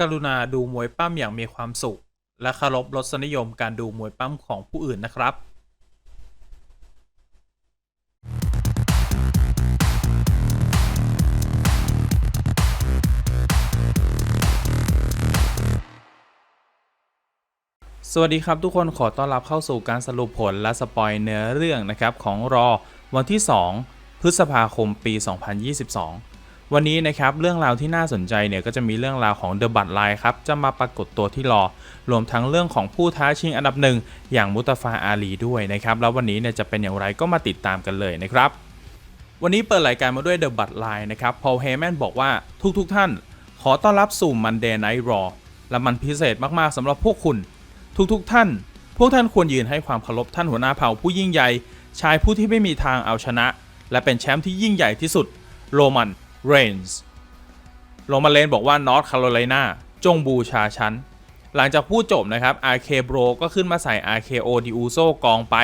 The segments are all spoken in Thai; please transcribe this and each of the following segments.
กรุณาดูมวยปั้มอย่างมีความสุข และเคารพรสนิยมการดูมวยปั้มของผู้อื่นนะครับสวัสดีครับทุกคนขอต้อนรับเข้าสู่การสรุปผลและสปอยเนื้อเรื่องนะครับของรอวันที่ 2 พฤษภาคมปี 2022 วันนี้นะครับเรื่องราวที่น่าสนใจเนี่ยก็จะมีเรื่องราวของเดอะบัตไลครับจะมาปรากฏตัวที่รอ รวมทั้งเรื่องของผู้ท้าชิงอันดับหนึ่งอย่างมุตฟาอาลีด้วยนะครับแล้ววันนี้เนี่ยจะเป็นอย่างไรก็มาติดตามกันเลยนะครับวันนี้เปิดรายการมาด้วยเดอะบัตไลนะครับพอลเฮแมนบอกว่าทุกๆทท่าน ขอต้อนรับสู่มันเดย์ไนท์รอและมันพิเศษมากๆสำหรับพวกคุณ ทุกๆทท่าน พวกท่านควรยืนให้ความเคารพท่านหัวหน้าเผ่าผู้ยิ่งใหญ่ชายผู้ที่ไม่มีทางเอาชนะ และเป็นแชมป์ที่ยิ่งใหญ่ที่สุด โรมัน เรนส์โรมันเรนบอกว่านอร์ทแคโรไลนาจงบูชาฉัน หลังจากพูดจบนะครับ RK Bro ก็ขึ้นมาใส่ RKO d i u s o กองไป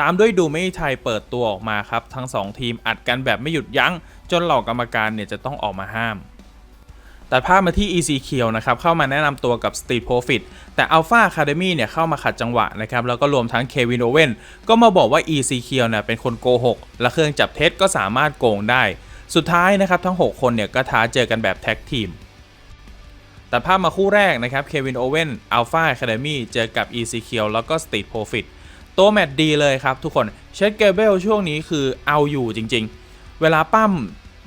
ตามด้วยดูไม่ไทยเปิดตัวออกมาครับ ทั้ง 2 ทีมอัดกันแบบไม่หยุดยัง้ง จนเหล่ากรรมการเนี่ยจะต้องออกมาห้ามตัดภาพมาที่ EC เคียวนะครับ เข้ามาแนะนำตัวกับ Street Profit แต่ Alpha Academy เนี่ยเข้ามาขัดจังหวะนะครับ แล้วก็รวมทั้งเควินโอเว่นก็มาบอกว่า EC เคียวเนี่ยเป็นคนโกหก และเครื่องจับเท็จก็สามารถโกงได้ สุดท้ายนะครับทั้ง 6 คนเนี่ยก็ท้าเจอกันแบบแท็กทีมตัดภาพมาคู่แรกนะครับเควินโอเว่นอัลฟาอะคาเดมี่เจอกับ EC เคียวแล้วก็ Street Profit ตัวแมตช์ดีเลยครับทุกคนเชดเกเบลช่วงนี้คือเอาอยู่จริง ๆ เวลาปั้ม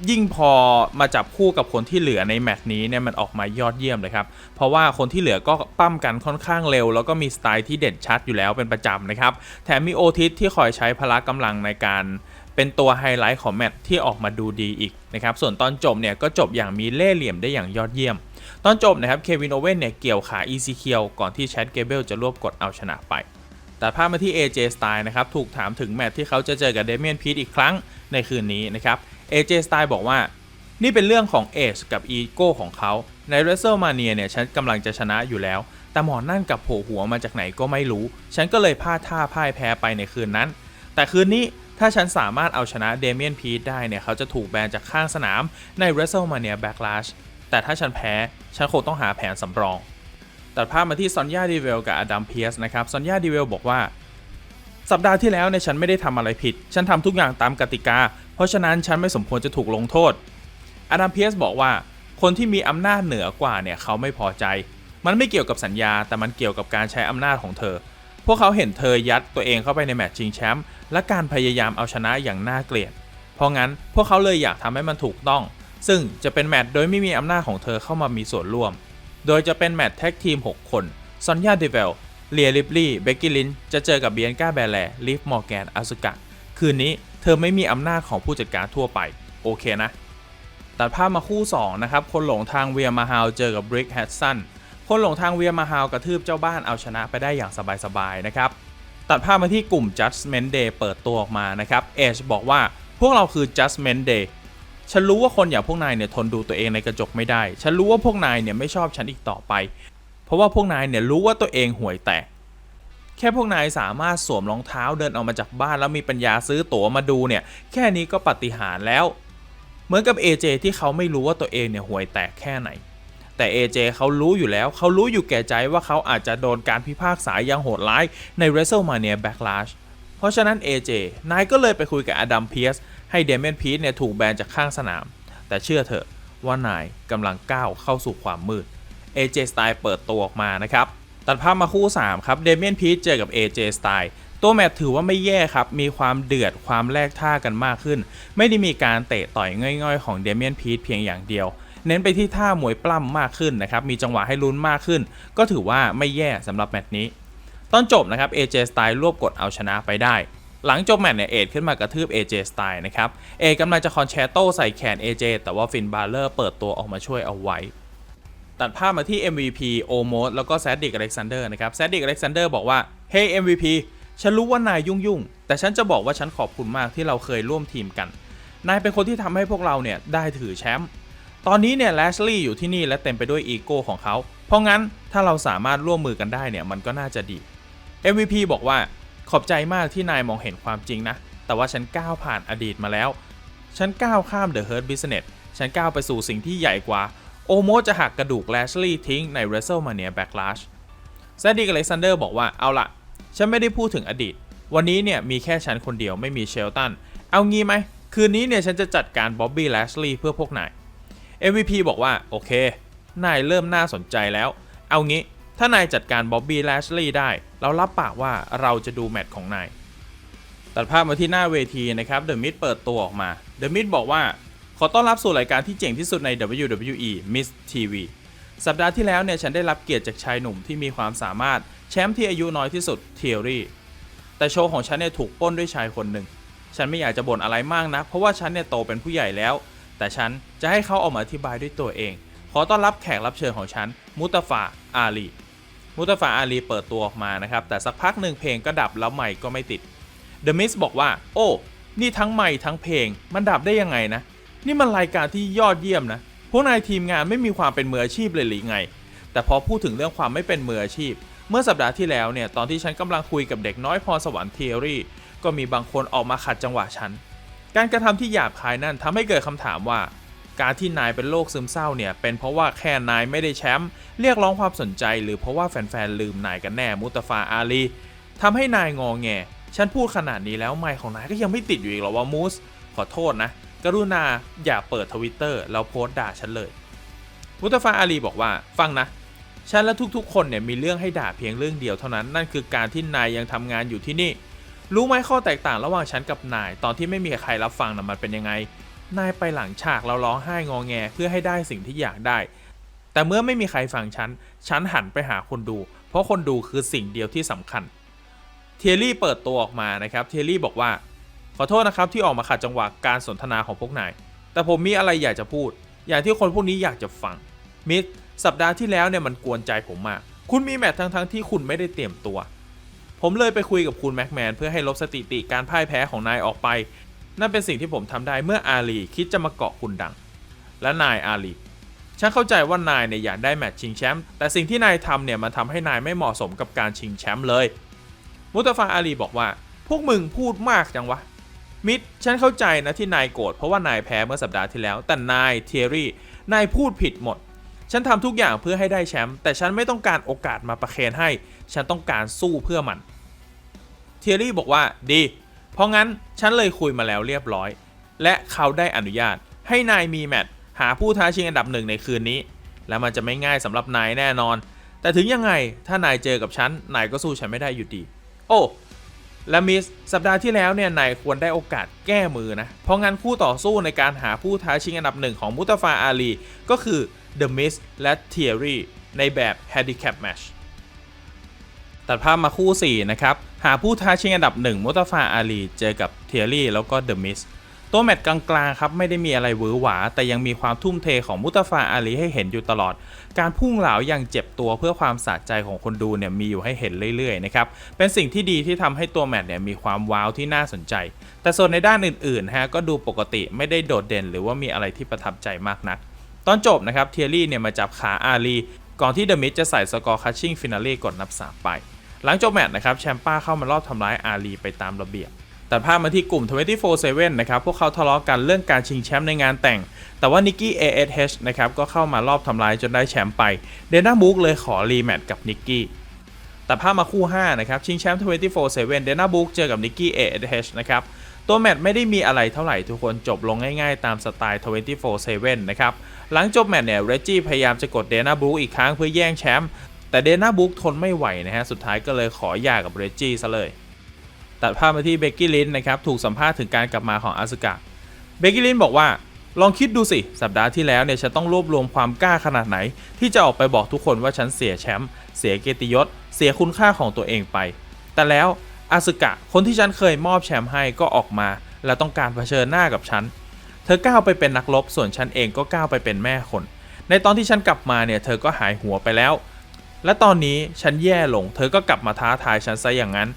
ยิ่งพอมาจับคู่กับคนที่เหลือในแมตช์นี้เนี่ยมันออกมายอดเยี่ยมเลยครับ เพราะว่าคนที่เหลือก็ปั้มกันค่อนข้างเร็ว แล้วก็มีสไตล์ที่เด่นชัดอยู่แล้วเป็นประจำนะครับ แถมมีโอทิสที่คอยใช้พละกำลังในการ เป็นตัวไฮไลท์ของแมตช์ที่ออกมาดูดีอีกนะครับส่วนตอนจบเนี่ยก็จบอย่างมีเล่ห์เหลี่ยมได้อย่างยอดเยี่ยม ตอนจบนะครับเควินโอเว่นเนี่ยเกี่ยวขาอีซีเคียวก่อนที่แชดเกเบลจะรวบกดเอาชนะไปแต่ภาพมาที่ AJ Style นะครับถูกถามถึงแมตช์ที่เขาจะเจอกับเดเมียนพีทอีกครั้งในคืนนี้นะครับ AJ Style บอกว่า นี่เป็นเรื่องของเอชกับอีโก้ของเขา ใน WrestleMania เนี่ยฉันกำลังจะชนะอยู่แล้ว แต่หมอนั่นกับโผหัวมาจากไหนก็ไม่รู้ ฉันก็เลยพลาดท่าพ่ายแพ้ไปในคืนนั้น แต่คืนนี้ ถ้าฉันสามารถเอาชนะเดเมียนพีทได้เนี่ย เขาจะถูกแบนจากข้างสนามใน WrestleMania Backlash แต่ถ้าฉันแพ้ ฉันคงต้องหาแผนสำรอง ตัดภาพมาที่ซอนยาดีเวลกับอดัมเพียสนะครับ ซอนยาดีเวลบอกว่า สัปดาห์ที่แล้วเนี่ยฉันไม่ได้ทำอะไรผิด ฉันทำทุกอย่างตามกติกา เพราะฉะนั้นฉันไม่สมควรจะถูกลงโทษ อดัมเพียสบอกว่า คนที่มีอำนาจเหนือกว่าเนี่ยเขาไม่พอใจ มันไม่เกี่ยวกับสัญญา แต่มันเกี่ยวกับการใช้อำนาจของเธอ พวกเขาเห็นเธอยัดตัวเองเข้าไปในแมตช์ชิงแชมป์ และการพยายามเอาชนะอย่างน่าเกลียด เพราะงั้นพวกเขาเลยอยากทำให้มันถูกต้อง ซึ่งจะเป็นแมตช์โดยไม่มีอำนาจของเธอเข้ามามีส่วนร่วม โดยจะเป็นแมตช์แท็กทีม 6 คนซอนยาเดเวลเลียริปลี่เบกกี้ลินจะเจอกับเบียนกาแบแลลิฟมอร์แกนอาสุกะคืนนี้เธอไม่มีอำนาจของผู้จัดการทั่วไป โอเคนะ ตัดภาพมาคู่ 2 นะครับ คนหลงทางเวียมาฮาวเจอกับบริกแฮดสันคนหลงทางเวียมาฮาวกระทืบเจ้าบ้านเอาชนะไปได้อย่างสบายๆนะครับ ตัดภาพมาที่กลุ่ม Judgment Day เปิดตัวออกมานะครับเอชบอกว่าพวกเราคือ Judgment Day ฉันรู้ว่าคนอย่างพวกนายเนี่ยทนดูตัวเองในกระจกไม่ได้ ฉันรู้ว่าพวกนายเนี่ยไม่ชอบฉันอีกต่อไป เพราะว่าพวกนายเนี่ยรู้ว่าตัวเองห่วยแตก แค่พวกนายสามารถสวมรองเท้าเดินออกมาจากบ้านแล้วมีปัญญาซื้อตั๋วมาดูเนี่ย แค่นี้ก็ปาฏิหารแล้ว เหมือนกับ AJ ที่เขาไม่รู้ว่าตัวเองเนี่ยห่วยแตกแค่ไหน แต่ AJ เขารู้อยู่แล้ว เขารู้อยู่แก่ใจว่าเขาอาจจะโดนการพิพากษาอย่างโหดร้ายใน WrestleMania Backlash เพราะฉะนั้น AJ นายก็เลยไปคุยกับอดัมเพียสให้เดเมนพี e เนี่ยถูกแบนจากข้างสนาม แต่เชื่อเถอะว่านายกำลังก้าวเข้าสู่ความมืด AJ Style เปิดตัวออกมานะครับ ตัดภาพมาคู่ 3 ครับเดเมนพี e เจอกับ AJ Style ตัวแมตช์ถือว่าไม่แย่ครับ มีความเดือดความแลกท่ากันมากขึ้น ไม่ได้มีการเตะต่อยง่อยๆ ของเดเมียนพี e เพียงอย่างเดียว เน้นไปที่ท่ามวยปล้ำมากขึ้นนะครับ มีจังหวะให้ลุ้นมากขึ้น ก็ถือว่าไม่แย่สำหรับแมตช์นี้ ตอนจบนะครับ AJ Style รวบกดเอาชนะไปได้ หลังจบแมตช์เนี่ยเอดขึ้นมากระทืบ AJ Style นะครับ เอดกำลังจะคอนแชร์โต้ใส่แขน AJ แต่ว่าฟินบาร์เลอร์เปิดตัวออกมาช่วยเอาไว้ตัดภาพมาที่ MVP โอโมสแล้วก็แซดดิกอเล็กซานเดอร์นะครับ แซดดิกอเล็กซานเดอร์บอกว่า เฮ้ MVP ฉันรู้ว่านายยุ่งยุ่งๆแต่ฉันจะบอกว่าฉันขอบคุณมากที่เราเคยร่วมทีมกัน นายเป็นคนที่ทำให้พวกเราเนี่ยได้ถือแชมป์ ตอนนี้เนี่ยแลชลี่อยู่ที่นี่และเต็มไปด้วยอีโก้ของเขา เพราะงั้นถ้าเราสามารถร่วมมือกันได้เนี่ยมันก็น่าจะดี MVP บอกว่าขอบใจมากที่นายมองเห็นความจริงนะ แต่ว่าฉันก้าวผ่านอดีตมาแล้ว ฉันก้าวข้าม The Hurt Business ฉันก้าวไปสู่สิ่งที่ใหญ่กว่า โอโมจะหักกระดูกแลชลีย์ทิ้งใน WrestleMania Backlash แซดดี้กับอเล็กซานเดอร์บอกว่าเอาละฉันไม่ได้พูดถึงอดีต วันนี้เนี่ยมีแค่ฉันคนเดียวไม่มีเชลตัน เอางี้ไหม คืนนี้เนี่ยฉันจะจัดการบ๊อบบี้แลชลีย์เพื่อพวกนาย MVP บอกว่าโอเค นายเริ่มน่าสนใจแล้ว เอางี้ถ้านายจัดการบ๊อบบี้แลชลีย์ได้ เรารับปากว่าเราจะดูแมตช์ของนาย ตัดภาพมาที่หน้าเวทีนะครับเดอะมิดเปิดตัวออกมาเดอะมิดบอกว่า ขอต้อนรับสู่รายการที่เจ๋งที่สุดใน WWE Miss TV สัปดาห์ที่แล้วเนี่ยฉันได้รับเกียรติจากชายหนุ่มที่มีความสามารถแชมป์ที่อายุน้อยที่สุดเทียรี่แต่โชว์ของฉันเนี่ยถูกป้นด้วยชายคนหนึ่ง ฉันไม่อยากจะบ่นอะไรมากนะ เพราะว่าฉันเนี่ยโตเป็นผู้ใหญ่แล้ว แต่ฉันจะให้เขาออกมาอธิบายด้วยตัวเอง ขอต้อนรับแขกรับเชิญของฉัน มุตฟาอาลี มุตฟาอาลีเปิดตัวออกมานะครับ แต่สักพักหนึ่งเพลงก็ดับแล้วใหม่ก็ไม่ติดเดอะมิสบอกว่า โอ้ นี่ทั้งใหม่ทั้งเพลง มันดับได้ยังไงนะ นี่มันรายการที่ยอดเยี่ยมนะ พวกนายทีมงานไม่มีความเป็นมืออาชีพเลยหรือไง แต่พอพูดถึงเรื่องความไม่เป็นมืออาชีพ เมื่อสัปดาห์ที่แล้วเนี่ย ตอนที่ฉันกำลังคุยกับเด็กน้อยพรสวรรค์เทอรี่ ก็มีบางคนออกมาขัดจังหวะฉัน การกระทำที่หยาบคายนั่นทำให้เกิดคำถามว่า การที่นายเป็นโรคซึมเศร้าเนี่ย เป็นเพราะว่าแค่นายไม่ได้แชมป์เรียกร้องความสนใจ หรือเพราะว่าแฟนๆลืมนายกันแน่มุตฟาอาลีทำให้นายงอแงฉันพูดขนาดนี้แล้วไมค์ของนายก็ยังไม่ติดอยู่อีกหรอว่ามูสขอโทษนะ กรุณาอย่าเปิดทวิตเตอร์แล้วโพสต์ด่าฉันเลย มุตฟาอาลีบอกว่าฟังนะฉันและทุกๆ คนเนี่ยมีเรื่องให้ด่าเพียงเรื่องเดียวเท่านั้นนั่นคือการที่นายยังทำงานอยู่ที่นี่ รู้ไหมข้อแตกต่างระหว่างฉันกับนาย ตอนที่ไม่มีใครรับฟังนะมันเป็นยังไง นายไปหลังฉากแล้วร้องไห้งอแงเพื่อให้ได้สิ่งที่อยากได้ แต่เมื่อไม่มีใครฟังฉัน ฉันหันไปหาคนดู เพราะคนดูคือสิ่งเดียวที่สำคัญ เทียรี่เปิดตัวออกมานะครับ เทียรี่บอกว่า ขอโทษนะครับที่ออกมาขัดจังหวะการสนทนาของพวกนาย แต่ผมมีอะไรอยากจะพูด อย่างที่คนพวกนี้อยากจะฟัง มิดสัปดาห์ที่แล้วเนี่ยมันกวนใจผมมาก คุณมีแมตช์ทั้งๆที่คุณไม่ได้เตรียมตัว ผมเลยไปคุยกับคุณแม็กแมนเพื่อให้ลบสถิติการพ่ายแพ้ของนายออกไป นั่นเป็นสิ่งที่ผมทำได้เมื่ออาลีคิดจะมาเกาะคุณดัง และนายอาลีฉันเข้าใจว่านายเนี่ยอยากได้แมตช์ชิงแชมป์แต่สิ่งที่นายทำเนี่ยมันทำให้นายไม่เหมาะสมกับการชิงแชมป์เลย มุตฟาอาลีบอกว่า พวกมึงพูดมากจังวะ มิดฉันเข้าใจนะที่นายโกรธเพราะว่านายแพ้เมื่อสัปดาห์ที่แล้ว แต่นายเทียรี่ นายพูดผิดหมด ฉันทำทุกอย่างเพื่อให้ได้แชมป์แต่ฉันไม่ต้องการโอกาสมาประเคนให้ ฉันต้องการสู้เพื่อมัน เทียรี่บอกว่าดี เพราะงั้นฉันเลยคุยมาแล้วเรียบร้อย และเขาได้อนุญาตให้นายมีแมตช์หาผู้ท้าชิงอันดับหนึ่งในคืนนี้ และมันจะไม่ง่ายสำหรับนายแน่นอน แต่ถึงยังไงถ้านายเจอกับฉันนายก็สู้ฉันไม่ได้อยู่ดี โอ้และมิสสัปดาห์ที่แล้วเนี่ยนายควรได้โอกาสแก้มือนะ เพราะงั้นคู่ต่อสู้ในการหาผู้ท้าชิงอันดับหนึ่งของมุตฟาอาลี ก็คือ The Miz และ Thierry ในแบบ Handicap Match ตัดภาพมาคู่ 4 นะครับ หาผู้ท้าชิงอันดับ 1 มุตฟาอาลี เจอกับ Thierry แล้วก็ The Miz ตัวแมตช์กลางๆครับ ไม่ได้มีอะไรหวือหวา แต่ยังมีความทุ่มเทของมุตฟาอาลีให้เห็นอยู่ตลอด การพุ่งเหลาอย่างเจ็บตัวเพื่อความสะใจของคนดูเนี่ยมีอยู่ให้เห็นเรื่อยๆนะครับ เป็นสิ่งที่ดีที่ทำให้ตัวแมตช์เนี่ยมีความว้าวที่น่าสนใจ แต่ส่วนในด้านอื่นๆฮะก็ดูปกติไม่ได้โดดเด่น หรือว่ามีอะไรที่ประทับใจมากนัก ตอนจบนะครับเทียรี่เนี่ยมาจับขาอาลีก่อนที่เดอะมิดจะใส่สกอร์คัชชิ่งฟินาเล่กดนับสามไป หลังจบแมตช์นะครับแชมป้าเข้ามารอบทำร้ายอาลีไปตามระเบียบตัดภาพมาที่กลุ่ม 24/7 นะครับ พวกเขาทะเลาะกันเรื่องการชิงแชมป์ในงานแต่ง แต่ว่านิกกี้ ASH นะครับ ก็เข้ามารอบทำร้ายจนได้แชมป์ไป เดน่าบุ๊กเลยขอรีแมตช์กับนิกกี้ ตัดภาพมาคู่ 5 นะครับ ชิงแชมป์ 24/7 เดน่าบุ๊กเจอกับนิกกี้ ASH นะครับ ตัวแมตช์ไม่ได้มีอะไรเท่าไหร่ทุกคนจบลงง่ายๆ ตามสไตล์ 24/7 นะครับ หลังจบแมตช์เนี่ย เรจจี้พยายามจะกดเดน่าบุ๊กอีกครั้งเพื่อแย่งแชมป์ แต่เดน่าบุ๊กทนไม่ไหวนะฮะ สุดท้ายก็เลยขอหย่ากับเรจจี้ซะเลย ตัดภาพมาที่เบกกี้ลินนะครับ ถูกสัมภาษณ์ถึงการกลับมาของอาสึกะ เบกกี้ลินบอกว่า ลองคิดดูสิ สัปดาห์ที่แล้วเนี่ย ฉันต้องรวบรวมความกล้าขนาดไหน ที่จะออกไปบอกทุกคนว่าฉันเสียแชมป์ เสียเกียรติยศ เสียคุณค่าของตัวเองไป แต่แล้วอาสึกะ คนที่ฉันเคยมอบแชมป์ให้ก็ออกมา และต้องการเผชิญหน้ากับฉัน เธอก้าวไปเป็นนักรบ ส่วนฉันเองก็ก้าวไปเป็นแม่คน ในตอนที่ฉันกลับมาเนี่ย เธอก็หายหัวไปแล้ว และตอนนี้ฉันแย่ลง เธอก็กลับมาท้าทายฉันซะอย่างนั้น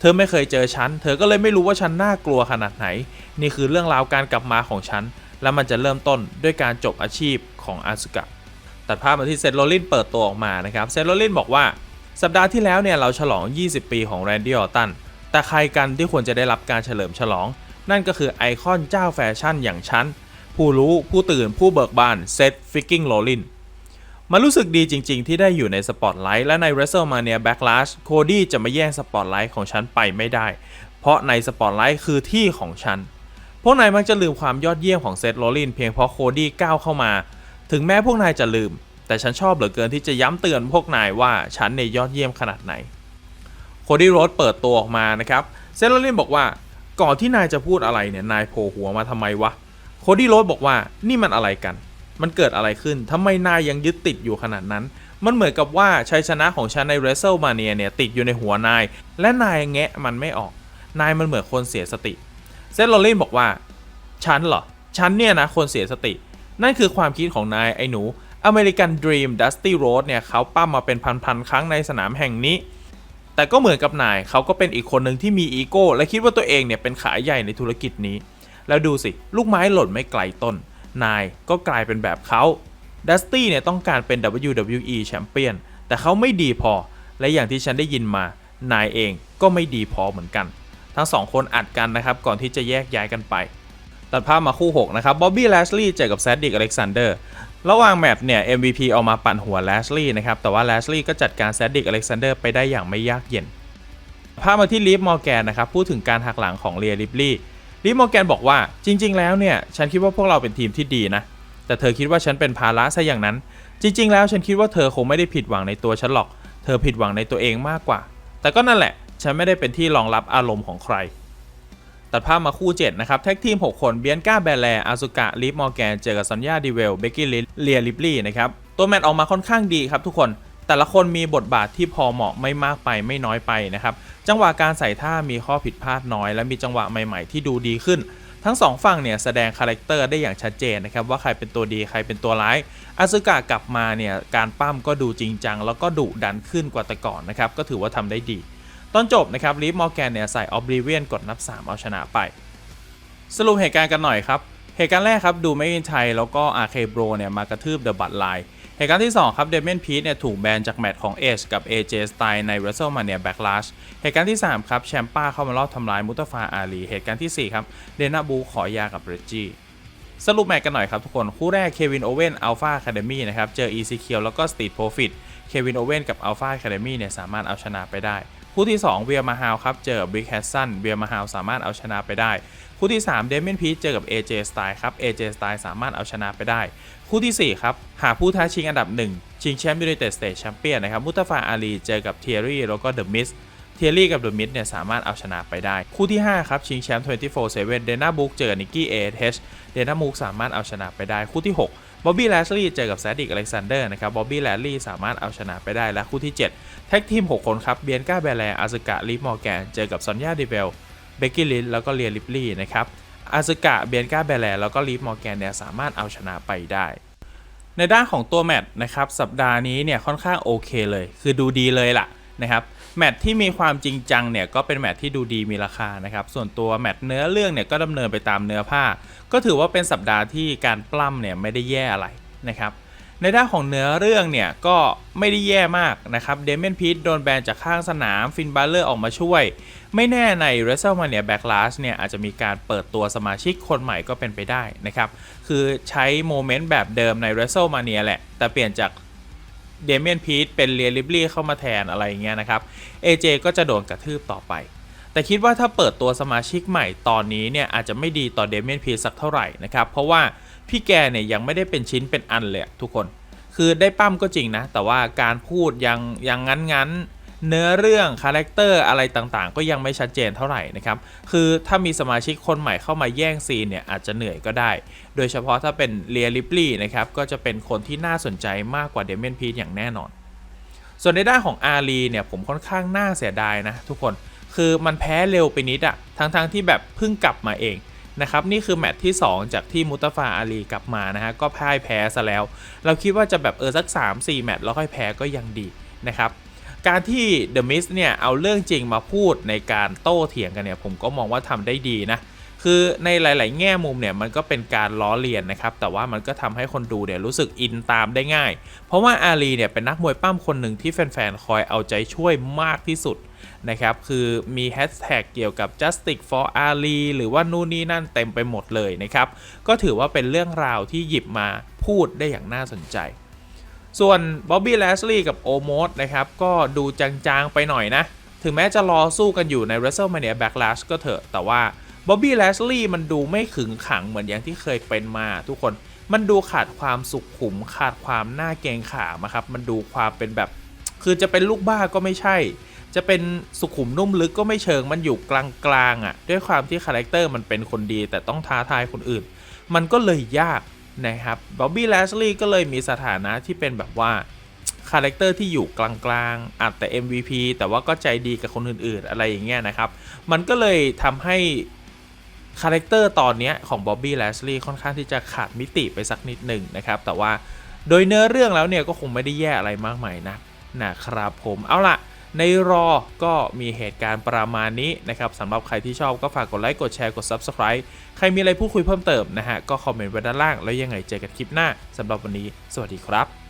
เธอไม่เคยเจอฉัน เธอก็เลยไม่รู้ว่าฉันน่ากลัวขนาดไหน นี่คือเรื่องราวการกลับมาของฉัน และมันจะเริ่มต้นด้วยการจบอาชีพของอาสึกะ ตัดภาพมาที่เซตโรลินเปิดตัวออกมานะครับ เซตโรลินบอกว่า สัปดาห์ที่แล้วเนี่ยเราฉลอง 20 ปีของแรนดี้ออตัน แต่ใครกันที่ควรจะได้รับการเฉลิมฉลอง นั่นก็คือไอคอนเจ้าแฟชั่นอย่างฉันผผู้รู้ ผู้ตื่น ผู้เบิกบาน เซตฟิกกิ้งโรลิน มันรู้สึกดีจริง ๆ ที่ได้อยู่ในสปอตไลท์และใน WrestleMania Backlash โคดี้จะมาแย่งสปอตไลท์ของฉันไปไม่ได้ เพราะในสปอตไลท์คือที่ของฉัน พวกนายมักจะลืมความยอดเยี่ยมของเซธโรลินเพียงเพราะโคดี้ก้าวเข้ามา ถึงแม้พวกนายจะลืม แต่ฉันชอบเหลือเกินที่จะย้ำเตือนพวกนายว่าฉันเนี่ยอดเยี่ยมขนาดไหนโคดี้โรสเปิดตัวออกมานะครับเซธโรลินบอกว่าก่อนที่นายจะพูดอะไรเนี่ยนายโผล่หัวมาทำไมวะโคดี้โรสบอกว่านี่มันอะไรกัน มันเกิดอะไรขึ้นทำไมนายยังยึดติดอยู่ขนาดนั้น มันเหมือนกับว่าชัยชนะของฉันใน WrestleMania เนี่ยติดอยู่ในหัวนาย และนายแงะมันไม่ออก นายมันเหมือนคนเสียสติ เซธโรลินบอกว่า ฉันเหรอ ฉันเนี่ยนะคนเสียสติ นั่นคือความคิดของนายไอ้หนูอเมริกันดรีมดัสตี้โรดเนี่ยเขาปั้มมาเป็นพันๆครั้งในสนามแห่งนี้ แต่ก็เหมือนกับนายเขาก็เป็นอีกคนหนึ่งที่มีอีโก้และคิดว่าตัวเองเนี่ยเป็นขายใหญ่ในธุรกิจนี้ แล้วดูสิ ลูกไม้หล่นไม่ไกลต้น นายก็กลายเป็นแบบเขาดัสตี้เนี่ยต้องการเป็น WWE แชมเปี้ยนแต่เขาไม่ดีพอ และอย่างที่ฉันได้ยินมานายเองก็ไม่ดีพอเหมือนกัน ทั้งสองคนอัดกันนะครับ ก่อนที่จะแยกย้ายกันไป ตัดภาพมาคู่ 6 นะครับบ๊อบบี้แลชลีย์เจอกับแซดดิกอเล็กซานเดอร์ระหว่างแมตช์เนี่ย MVP เอามาปั่นหัวแลชลีย์นะครับ แต่ว่าแลชลีย์ก็จัดการแซดดิกอเล็กซานเดอร์ไปได้อย่างไม่ยากเย็นภาพมาที่ลีฟมอร์แกนนะครับพูดถึงการหักหลังของเรียริปลี่ ลีฟมอร์แกนบอกว่าจริง ๆ แล้วเนี่ย ฉันคิดว่าพวกเราเป็นทีมที่ดีนะ แต่เธอคิดว่าฉันเป็นภาระซะอย่างนั้น จริง ๆ แล้วฉันคิดว่าเธอคงไม่ได้ผิดหวังในตัวฉันหรอก เธอผิดหวังในตัวเองมากกว่า แต่ก็นั่นแหละ ฉันไม่ได้เป็นที่รองรับอารมณ์ของใคร ตัดภาพมาคู่ 7 นะครับ แท็กทีม 6 คนเบียนก้าแบแลอาซุกะลิฟมอร์แกนเจอกับซอนยาดีเวลเบกกี้ลิเลียลิปลี่นะครับตัวแมตช์ออกมาค่อนข้างดีครับทุกคน แต่ละคนมีบทบาทที่พอเหมาะไม่มากไปไม่น้อยไปนะครับ จังหวะการใส่ท่ามีข้อผิดพลาดน้อย และมีจังหวะใหม่ๆ ที่ดูดีขึ้น ทั้งสองฝั่งเนี่ยแสดงคาแรคเตอร์ได้อย่างชัดเจนนะครับว่าใครเป็นตัวดีใครเป็นตัวร้ายอาซึกะกลับมาเนี่ยการปั้มก็ดูจริงจังแล้วก็ดุดันขึ้นกว่าแต่ก่อนนะครับก็ถือว่าทำได้ดี ตอนจบนะครับลิฟมอร์แกนเนี่ยใส่ออบลิเวียนกดนับ 3 เอาชนะไป สรุปเหตุการณ์กันหน่อยครับเหตุการณ์แรกครับดูไม่วินชัยแล้วก็อาร์เคโบรเนี่ยมากระทืบเดอะบัตไลน์ เหตุการณ์ที่ 2 ครับเดเมนพีทเนี่ยถูกแบนจากแมตช์ของเอชกับ AJ s t y l e ใน WrestleMania Backlash เหตุการณ์ที่ 3 ครับแชมป้าเข้ามารอบทำลายมุตฟาอาลี เหตุการณ์ที่ 4 ครับเดนาบูขอยากับเรจจี้สรุปแมตช์กันหน่อยครับทุกคน คู่แรกเควินโอเว่นอัลฟาคาเดมี่นะครับ เจออีซีเคียวแล้วก็สตีทโปรฟิต เควินโอเว่นกับอัลฟาแคาเดมี่เนี่ยสามารถเอาชนะไปได้ คู่ที่ 2 เวียมาฮาวครับ เจอบิ๊กแฮสซันเวียมาฮาวสามารถเอาชนะไปได้ คู่ที่ 3 เดเมนพีชเจอกับ AJ Style ครับ AJ Style สามารถเอาชนะไปได้ คู่ทีสี่ 4 ครับ หาผู้ท้าชิงอันดับ 1 ชิงแชมป์ยูไนเต็ดสเตทแชมเปี้ยนนะครับมุตฟาอาลีเจอกับเทียรี่แล้วก็เดอะมิสเทียรี่กับเดอะมิสเนี่ยสามารถเอาชนะไปได้ คู่ที่ 5 ครับ ชิงแชมป์ 24/7 เดน่าบุ๊กเจอกับนิกกี้เอเทชเดน่าบุ๊กสามารถเอาชนะไปได้ คู่ที่ 6 บ๊อบบี้แลชลีย์เจอกับแซดดิกอเล็กซานเดอร์นะครับบ๊อบบี้แลชลีย์สามารถเอาชนะไปได้และคู่ที่ 7 แท็กทีม 6 คนครับเบียนก้าแบแลอาซึกะลิฟมอร์แกนเจอกับซอนยาดิเบลเบกกี้ลินแล้วก็เลียริปลี่นะครับอาซึกะเบียนก้าแบแลแล้วก็ลีฟมอร์แกนเนี่ยสามารถเอาชนะไปได้ในด้านของตัวแมตช์นะครับสัปดาห์นี้เนี่ยค่อนข้างโอเคเลย คือดูดีเลยล่ะ นะครับแมตที่มีความจริงจังเนี่ยก็เป็นแมตที่ดูดีมีราคานะครับส่วนตัวแมตเนื้อเรื่องเนี่ยก็ดำเนินไปตามเนื้อผ้า ก็ถือว่าเป็นสัปดาห์ที่การปล้ำเนี่ยไม่ได้แย่อะไรนะครับในด้านของเนื้อเรื่องเนี่ยก็ไม่ได้แย่มากนะครับเดเมนพีทโดนแบนจากข้างสนามฟินบัลเลอร์ออกมาช่วย ไม่แน่ใน WrestleMania Backlash เนี่ยอาจจะมีการเปิดตัวสมาชิกคนใหม่ก็เป็นไปได้นะครับคือใช้โมเมนต์แบบเดิมใน WrestleMania แหละ แต่เปลี่ยนจาก เดเมียนพีทเป็นเรียลิบลี่เข้ามาแทนอะไรอย่างเงี้ยนะครับ AJ ก็จะโดนกระทืบต่อไป แต่คิดว่าถ้าเปิดตัวสมาชิกใหม่ตอนนี้เนี่ยอาจจะไม่ดีต่อเดเมียนพีทสักเท่าไหร่นะครับ เพราะว่าพี่แกเนี่ยยังไม่ได้เป็นชิ้นเป็นอันเลยทุกคน คือได้ปั้มก็จริงนะ แต่ว่าการพูดยังยังงั้นงั้น เนื้อเรื่องคาแรคเตอร์อะไรต่างๆ ก็ยังไม่ชัดเจนเท่าไหร่นะครับ คือถ้ามีสมาชิกคนใหม่เข้ามาแย่งซีนเนี่ยอาจจะเหนื่อยก็ได้ โดยเฉพาะถ้าเป็นเลียริปลี่นะครับ ก็จะเป็นคนที่น่าสนใจมากกว่าเดเมนพีทอย่างแน่นอน ส่วนในด้านของอารีเนี่ยผมค่อนข้างน่าเสียดายนะทุกคน คือมันแพ้เร็วไปนิดอะทั้งๆทที่แบบเพิ่งกลับมาเองนะครับนี่คือแมตช์ที่ 2 จากที่มุตฟาอาลีกลับมานะฮะก็พ่ายแพ้ซะแล้ว เราคิดว่าจะแบบเออสัก 3-4 แมตช์แล้วค่อยแพ้ก็ยังดีนะครับ การที่เดอะมิสเนี่ยเอาเรื่องจริงมาพูดในการโต้เถียงกันเนี่ยผมก็มองว่าทำได้ดีนะคือในหลาย ๆ แง่มุมเนี่ยมันก็เป็นการล้อเลียนนะครับแต่ว่ามันก็ทำให้คนดูเนี่ยรู้สึกอินตามได้ง่าย เพราะว่าอาลีเนี่ยเป็นนักมวยปั้มคนหนึ่งที่แฟน ๆ คอยเอาใจช่วยมากที่สุดนะครับคือมีแฮชแท็กเกี่ยวกับ justice for Ali หรือว่านู่นนี่นั่นเต็มไปหมดเลยนะครับก็ถือว่าเป็นเรื่องราวที่หยิบมาพูดได้อย่างน่าสนใจ ส่วนบ๊อบบี้แลสลีย์กับโอโมสนะครับ ก็ดูจางๆไปหน่อยนะ ถึงแม้จะรอสู้กันอยู่ใน WrestleMania Backlash ก็เถอะ แต่ว่าบ๊อบบี้แลสลีย์มันดูไม่ขึงขังเหมือนอย่างที่เคยเป็นมาทุกคนมันดูขาดความสุขุมขาดความน่าเกรงขามครับ มันดูความเป็นแบบ คือจะเป็นลูกบ้าก็ไม่ใช่ จะเป็นสุขุมนุ่มลึกก็ไม่เชิงมันอยู่กลางๆอะ่ะ ด้วยความที่คาแรคเตอร์มันเป็นคนดีแต่ต้องท้าทายคนอื่น มันก็เลยยาก นะครับบ๊อบบี้แลสลีย์ก็เลยมีสถานะที่เป็นแบบว่าคาแรคเตอร์ที่อยู่กลางๆอาจแต่ MVP แต่ว่าก็ใจดีกับคนอื่นๆ อะไรอย่างเงี้ยนะครับ มันก็เลยทำให้คาแรคเตอร์ตอนนี้ของบ๊อบบี้แลสลีย์ค่อนข้างที่จะขาดมิติไปสักนิดหนึ่งนะครับ แต่ว่าโดยเนื้อเรื่องแล้วเนี่ยก็คงไม่ได้แย่อะไรมากมายนะนะครับผมเอาล่ะ ในรอก็มีเหตุการณ์ประมาณนี้นะครับสำหรับใครที่ชอบก็ฝากกดไลค์กดแชร์กด Subscribe ใครมีอะไรพูดคุยเพิ่มเติมนะฮะก็คอมเมนต์ไว้ด้านล่างแล้วยังไงเจอกันคลิปหน้าสำหรับวันนี้ สวัสดีครับ